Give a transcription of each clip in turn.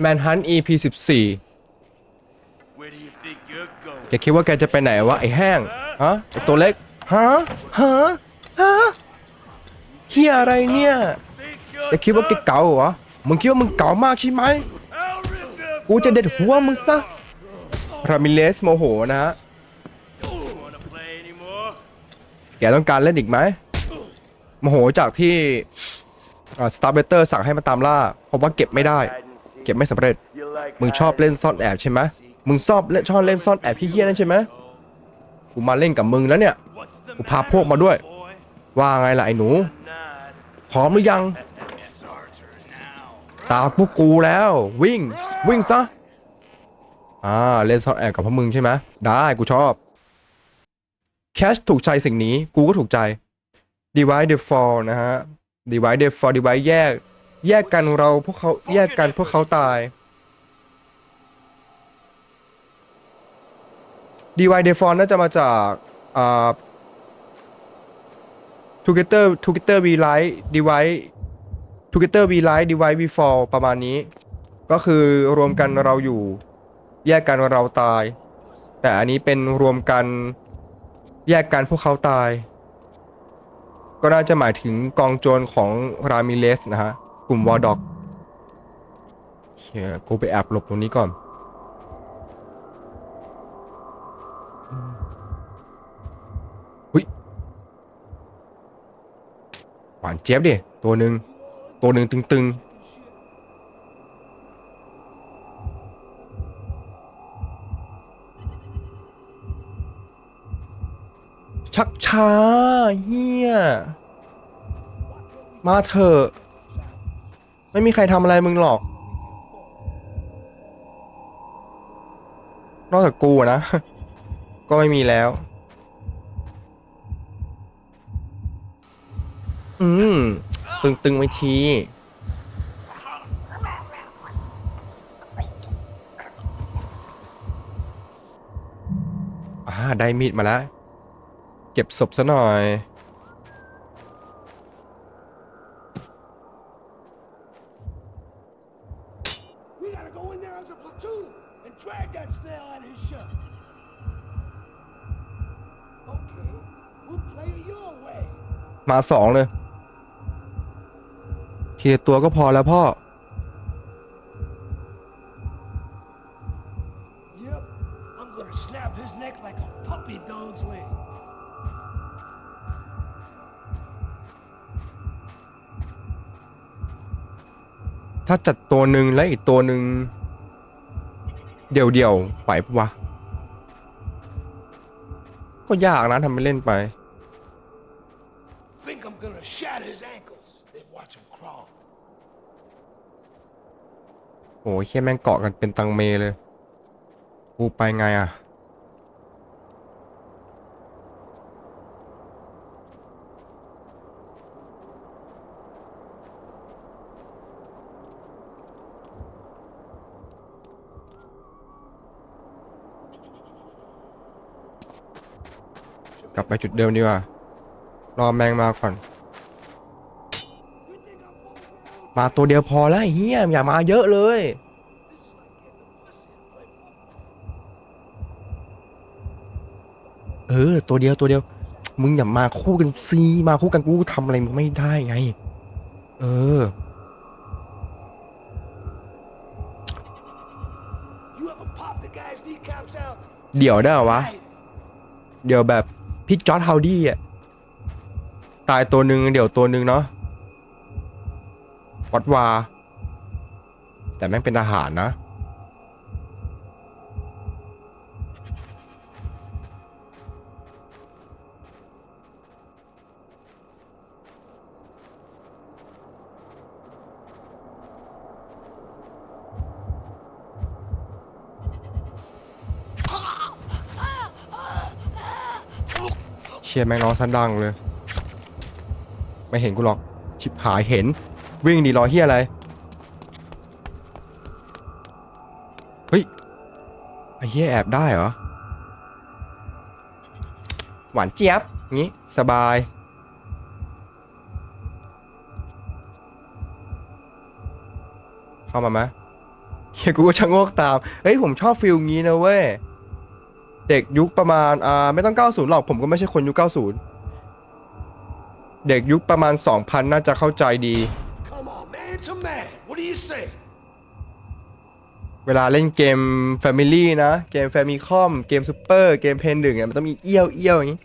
แมนฮัน EP 14 Where do you think you're going? แกคิดว่าแกจะไปไหนวะไอ้แห้ง ฮะไอ้ตัวเล็ก ฮะ ฮะ ฮะเฮียอะไรเนี่ย Think you're แกคิดว่าแกเก่าเหรอ มึงคิดว่ามึงเก่ามากใช่ไหม กูจะเด็ดหัวมึงซะ รามิเลสโมโหนะฮะ แกต้องการเล่นอีกไหมโมโหจากที่ สตาร์เบเตอร์สั่งให้มาตามล่า เพราะว่าเก็บไม่ได้ เก็บไม่สำเร็จ มึงชอบเล่นซ่อนแอบใช่ไหมมึงชอบเล่นชอบเล่นซ่อนแอบขี้เกียนั่นใช่ไหมกูมาเล่นกับมึงแล้วเนี่ย กูพาพวกมาด้วย ว่าไงล่ะไอ้หนู พร้อมหรือยัง ตาพวกกูแล้ว วิ่ง วิ่งซะ อ่า เล่นซ่อนแอบกับพวกมึงใช่ไหมได้กูชอบ แคชถูกใจสิ่งนี้ กูก็ถูกใจ divide the fall นะฮะ divide the fall divide แยก แยกกันเราพวกเขาแยกกันพวกเขาตาย divide the fall น่าจะมาจากอ่า together together we light divide together we light divide we fall ประมาณนี้ ก็คือรวมกันเราอยู่ แยกกันเราตาย แต่อันนี้เป็นรวมกันแยกกันพวกเขาตาย ก็น่าจะหมายถึงกองโจรของรามิเลสนะฮะ กลุ่มวอร์ด็อกเชี่ยกูไปแอบหลบตรงนี้ก่อน หุยหวานเจี๊ยบดิ ตัวหนึ่งตัวหนึ่งตึงๆ ชักช้าเฮียมาเถอะ ไม่มีใครทำอะไรมึงหรอก นอกจากกูนะ ก็ไม่มีแล้ว อืม ตึงๆไว้ทีอ่าได้มีดมาแล้ว เก็บศพซะหน่อย We gotta go in there as a platoon and drag that snail out of his ship. Okay, we'll play it your way. มาสองเลยทีละตัวก็พอแล้วพ่อ ถ้าจัดตัวหนึ่งและอีกตัวหนึ่งเดี่ยวๆไหวปะวะ ก็ยากนะทำไปเล่นไป Think I'm gonna shatter his ankles, then watch him crawl. โอ้ยแค่แม่งเกาะกันเป็นตังเมเลย กูไปไงอะ กลับไปจุดเดิมดีกว่า รอแมงมาก่อน มาตัวเดียวพอแล้วไอ้เฮียอย่ามาเยอะเลย เออ ตัวเดียวตัวเดียว มึงอย่ามาคู่กันซีมาคู่กันกูทำอะไรมึงไม่ได้ไง เออ You ever pop the guy's kneecaps out? เดี๋ยวได้เหรอวะ Right. เดี๋ยวแบบ พี่จอร์ดฮาวดี้อะตายตัวหนึ่งเดี๋ยวตัวหนึ่งเนาะวัดวา แต่แม่งเป็นอาหารนะ ชียแม่งร้องสันดังเลย ไม่เห็นกูหรอก ชิบหายเห็น วิ่งดีรอเฮียอะไร เฮ้ย ไอ้เฮียแอบได้เหรอ หวานเจี๊ยบ งี้ สบาย เข้ามาไหมเฮียกูก็ชะโงกตาม เฮ้ย ผมชอบฟิลงี้นะเว้ย เด็กยุคประมาณอ่าไม่ต้อง 90 หรอกผมก็ไม่ใช่คนยุค 90 เด็กยุคประมาณ 2000 น่าจะเข้าใจดี Come on, man to man. What do you say? เวลาเล่นเกม Family นะ เกม Famicom เกม Super เกมเพนหนึ่งเนี่ยมันต้องมีเอี้ยวเอี้ยวอย่างนี้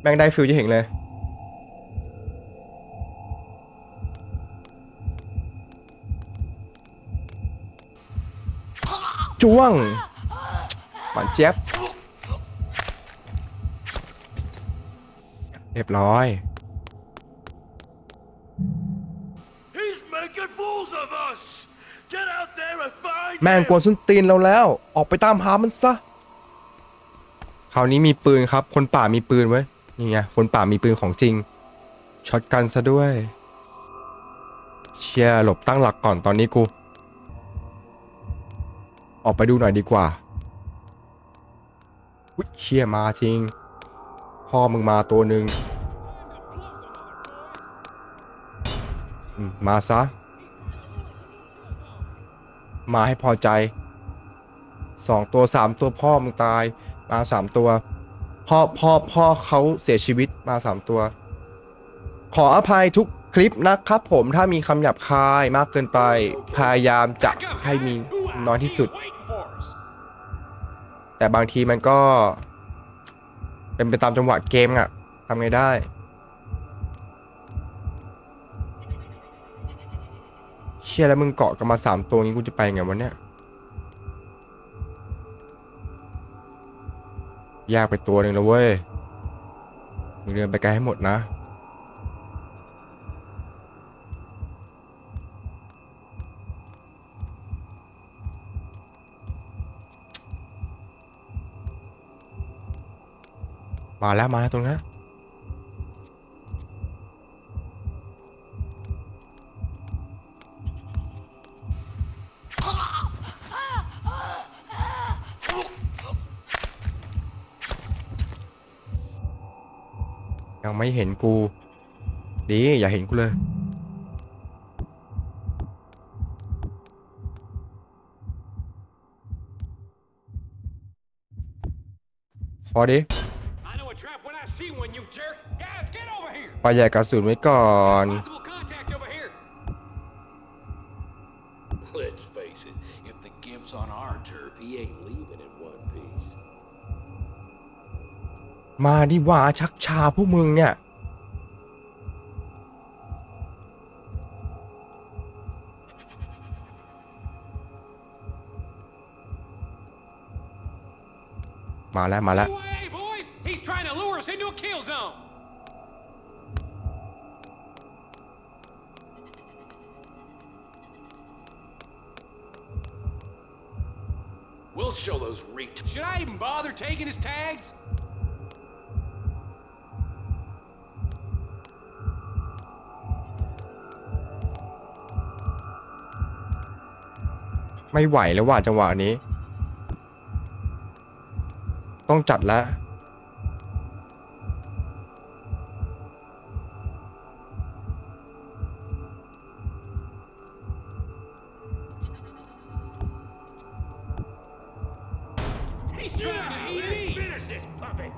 แม่งได้ฟิลจะเห็นเลยจ้วงหวานเจี๊ยบ เรียบร้อย He's making fools of us! Get out there and find แม่ง him! กวนส้นตีนเราแล้ว ออกไปตามหามันซะ คราวนี้มีปืนครับ คนป่ามีปืนไว้ยนี่ไง คนป่ามีปืนของจริง ช็อตกันซะด้วย เชียร์หลบตั้งหลักก่อนตอนนี้กู ออกไปดูหน่อยดีกว่าอุ๊ยเชียมาจริง พ่อมึงมาตัวหนึ่งมาซะ มาให้พอใจสองตัวสามตัวพ่อมึงตาย มาสามตัว พ่อพ่อพ่อเขาเสียชีวิตมาสามตัว ขออภัยทุกคลิปนะครับผมถ้ามีคำหยาบคายมากเกินไป พยายามจะให้มีน้อยที่สุด แต่บางทีมันก็ เป็นไปตามจังหวะเกมอะทำไงได้ เชี่ยแล้วมึงเกาะกันมาสามตัวงี้กูจะไปไงวันเนี้ยยากไปตัวหนึ่งแล้วเว้ยมึงเดินไปไกลให้หมดนะ มาแล้วมาแล้วตรงนั้นยังไม่เห็นกู ดี อย่าเห็นกูเลย พอดิ here. ปล่อยใหญ่กระสุนไว้ก่อน Possible contact over here. Let's face it, if the gimp's on our turf, he ain't leaving in one piece. มาดิว่าชักชาพวกมึงเนี่ย มาแล้วมาแล้ว a kill zone. We'll show those retards. Should I even bother taking his tags? ไม่ไหวแล้วว่าจังหวะนี้ ต้องจัดแล้ว He's trying to eat me. Finish this puppet!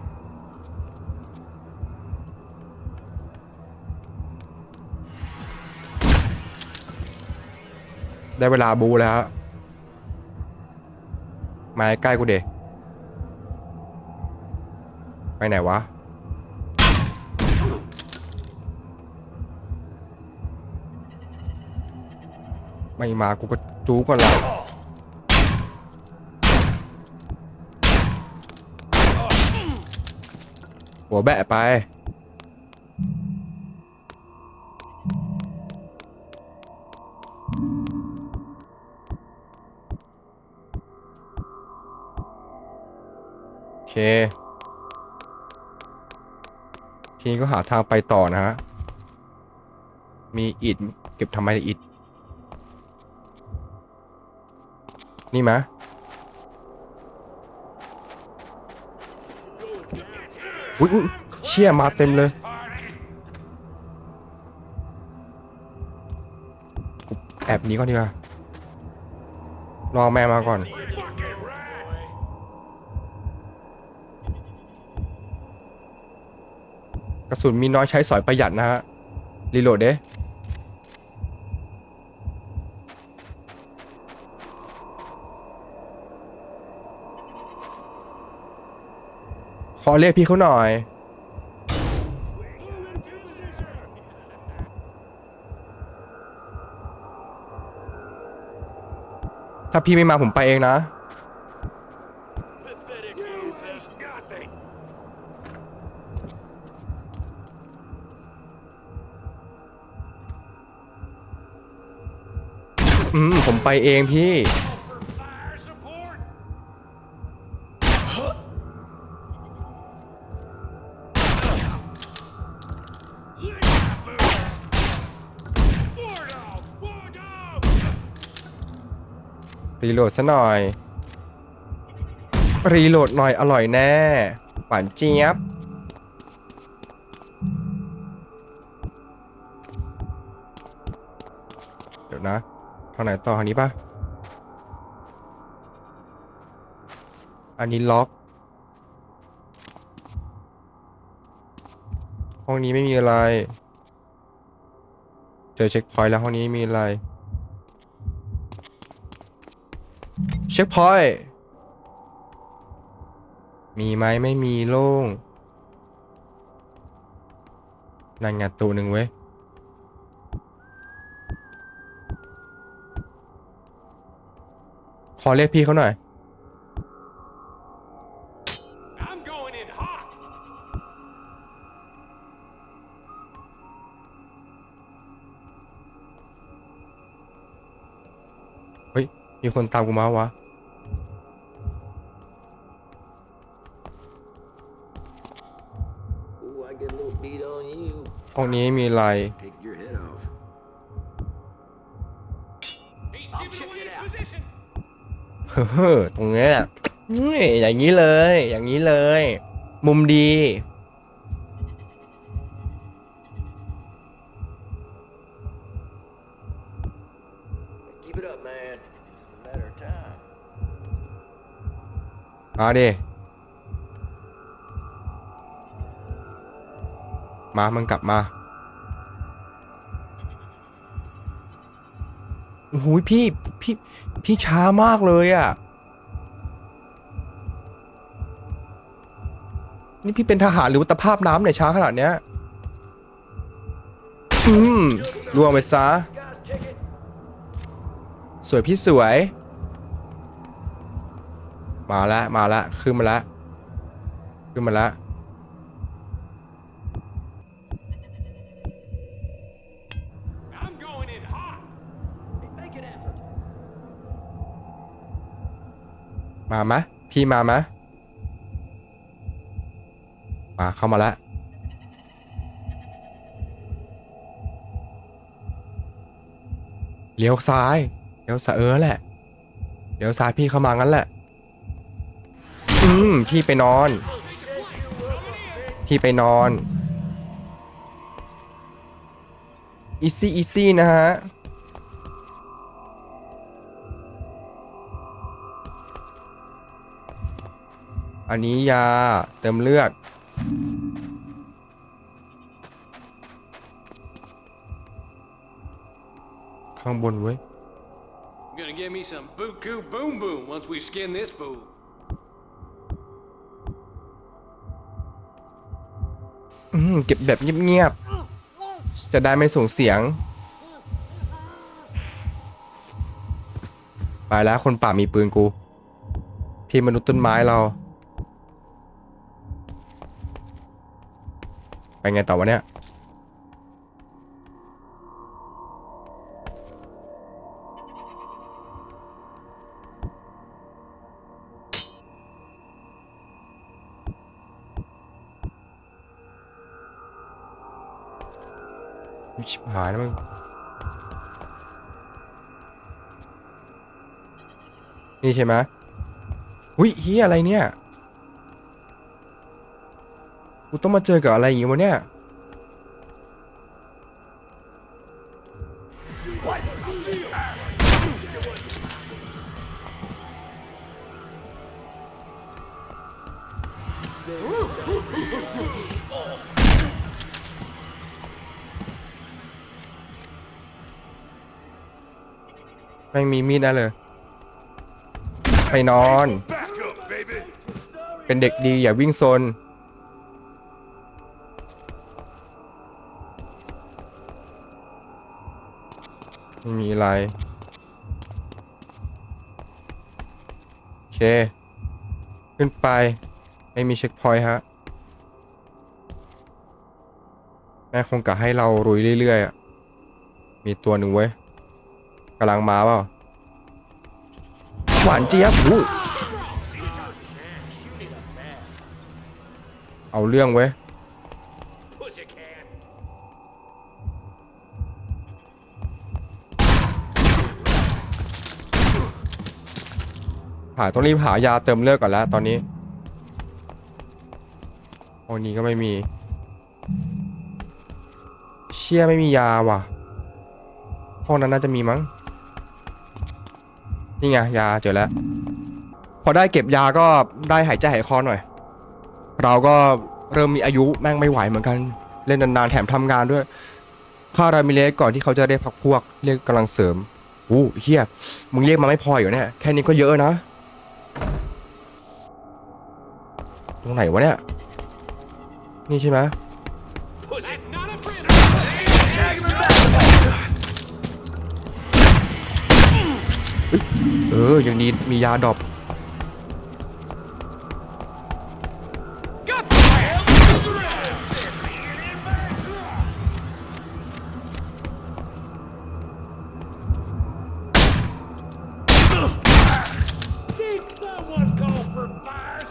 ได้เวลาบูแล้วฮะมาใกล้กูเดไปไหนวะ ไม่มากูก็จู้ก่อนละ หัวแบะไป โอเค ทีนี้ก็หาทางไปต่อนะฮะ มีอิฐเก็บทำไมอิฐนี่มะ อุ้ยเชี่ยมาเต็มเลยแอบหนี้ก่อนดีกว่ารอแม่มาก่อน กระสุนมีน้อยใช้สอยประหยัดนะฮะ รีโหลดเด้ ขอเรียกพี่เขาหน่อย ถ้าพี่ไม่มาผมไปเองนะ อืมผมไปเองพี่ รีโหลดซะหน่อย รีโหลดหน่อยอร่อยแน่ หวานเจี๊ยบ เดี๋ยวนะทางไหนต่อทางนี้ปะอันนี้ล็อก ห้องนี้ไม่มีอะไร เจอเช็คพอยต์แล้วห้องนี้มีอะไร เช็คพอยต์มีไหมไม่มีโล่งนั่นไงตัวหนึ่งเว้ย ขอเรียกพี่เขาหน่อย I'm going in hot! เฮ้ย มีคนตามกูมาวะ your head off. He's giving away his position! เฮ้อตรงนี้แหละเฮ้ยอย่างนี้เลย อย่างนี้เลย มุมดี Keep it up, man. It's a matter of time. มาดิ มามันกลับมาโอ้โหพี่พี่พี่ช้ามากเลยอะ่ะ นี่พี่เป็นทหารหรือว่าตภาพน้ำเนี่ยช้าขนาดเนี้ย อืมล่วงไปซะ สวยพี่สวย มาแล้วมาแล้วขึ้นมาแล้วขึ้นมาแล้ว มามะ พี่มามะ มาเข้ามาแล้วเลี้ยวซ้าย เลี้ยวซ้ายเออแหละ เลี้ยวซ้ายพี่เข้ามางั้นแหละ อืม พี่ไปนอน พี่ไปนอน อีซี่อีซี่นะฮะ อันนี้ยาเติมเลือด ข้างบนเว้ย Gonna give me some buku boom boom once we skin this fool. อืมเก็บแบบเงียบๆ จะได้ไม่ส่งเสียง ไปแล้วคนป่ามีปืนกู พี่มนุษย์ต้นไม้เรา ไปไงต่อวะเนี่ยอุ๊ยชิบหายแล้วมึงนี่ใช่ไหมอุ้ยเฮียอะไรเนี่ย กูต้องมาเจอกับอะไรอย่างงี้วะเนี่ยแม่งมีมีดนะเลยไปนอน เป็นเด็กดีอย่าวิ่งโซน อะไร โอเค ขึ้นไป ไม่มีเช็คพอยต์ฮะ แม่คงกะให้เรารุยเรื่อยๆอะมีตัวหนึ่งเว้ยกำลังมาเปล่า หวานเจี๊ยบอู้เอาเรื่องเว้ยาต้องรีบหายาเติมเลือดก่อนแล้วตอนนี้โอ้นี้ก็ไม่มี เชี่ยไม่มียาว่ะ ห้องนั้นน่าจะมีมั้ง นี่ไงยาเจอแล้ว พอได้เก็บยาก็ได้หายใจหายคอหน่อย เราก็เริ่มมีอายุแม่งไม่ไหวเหมือนกัน เล่นนานๆแถมทำงานด้วยค่ารามิเลสก่อนที่เขาจะเรียกพักพวกเรียกกำลังเสริมอู้เฮียมึงเรียกมาไม่พออยู่เนี่ยแค่นี้ก็เยอะนะ ตรงไหนวะเนี่ย นี่ใช่ไหมเออ ยังดีมียาดอบ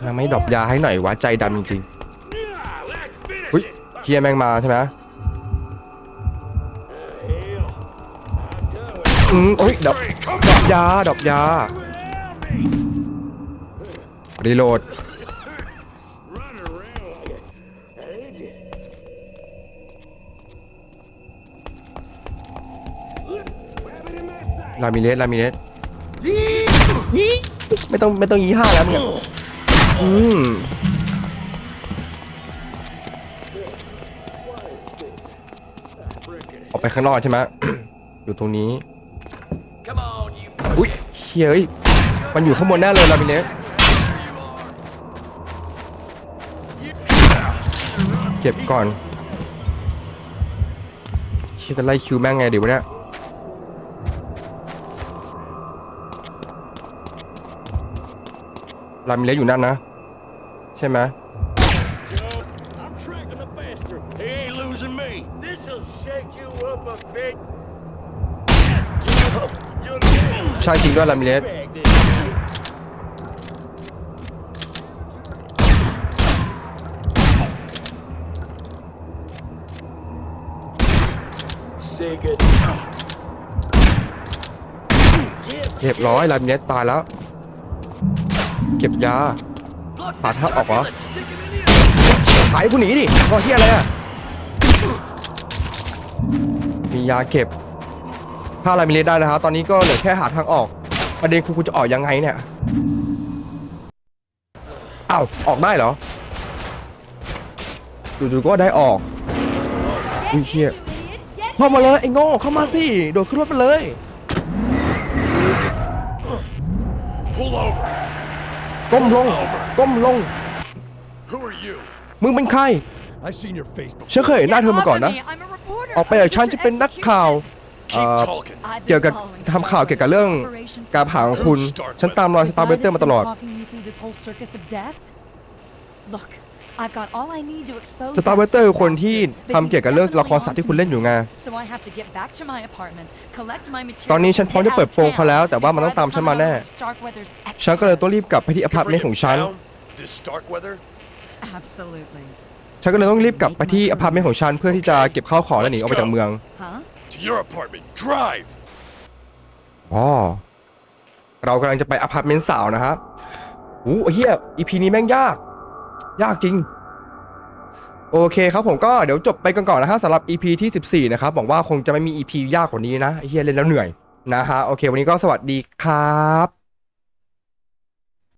ปยังไม่ดรอปยาให้หน่อยวะใจดำจริงๆอุ้ยเฮียแม่งมาใช่ไหมอืมโอ้ยดรอปดรอปยาดรอปยารีโหลดลามิเลสลามิเลสยี่ไม่ต้องไม่ต้องยี่ห้าแล้วมึงอะ อืมออกไปข้างนอกใช่ไหม อยู่ตรงนี้ อุ้ยเฮ้ย มันอยู่ข้างบนแน่เลยลามิเลสเก็บก่อนเชี่ยจะไล่คิวแม่งไงเดี๋ยววะเนี่ย ลามิเลสอยู่นั่นนะ ใช่ไหม I'm tracking the bastard. He ain't losing me. This'll shake you up a bit. You're dead. ใช่จริงด้วยลามิเลส Bag this. Say good. เรียบร้อยลามิเลสตายแล้ว เก็บยาหาทางออกเหรอหายกูหนีดิรอเที่ยอะไรอะมียาเก็บ ถ้าลามิเลสได้นะครับตอนนี้ก็เหลือแค่หาทางออก ประเด็นคือกูจะออกยังไงเนี่ยอ้าวออกได้เหรอจู่ๆก็ได้ออกอุ้ยเชี่ยเข้ามาเลยไอ้โง่เข้ามาสิโดดขึ้นรถไปเลย Pull over. ก้มลง ก้มลง Who are you? มึงเป็นใคร I've seen your face before. ฉันเคยเห็นหน้าเธอมาก่อนนะ ออกไปจากฉันจะเป็นนักข่าวเอ่อ talking. เกี่ยวกับทำข่าวเกี่ยวกับเรื่องการผ่าของคุณ ฉันตามรอยสตาร์เบเตอร์มาตลอด สตาร์เวเตอร์คือคนที่ทำเกี่ยวกับเรื่องละครสัตว์ที่คุณเล่นอยู่ไงตตออนนนี้นี้ฉัฉันนพพร้ร้ออมมจะจะเปิเปิดดโปโปงงเขาเขาแล้แล้ววแต่แต่ว่าว่ามัมันนต้ต้อองงตาตามมฉัฉันนมามาแน่แน่ ฉันก็เลยต้องรีบกลับไปที่อพาร์ตเมนต์ของฉัน ฉันก็เลยต้องรีบกลับไปที่อพาร์ตเมนต์ของฉันเพื่อที่จะเก็บข้าวของและหนีออกไปจากเมือง To your apartment. Drive. อ๋อเรากำลังจะไปอพาร์ตเมนต์สาวนะครับอู้เฮียอีพีนี้แม่งยาก ยากจริง โอเคครับผมก็เดี๋ยวจบไปกันก่อนนะฮะสำหรับ EP ที่ 14 นะครับหวังว่าคงจะไม่มี EP ยากกว่านี้นะเฮียเล่นแล้วเหนื่อยนะฮะโอเค วันนี้ก็สวัสดีครับ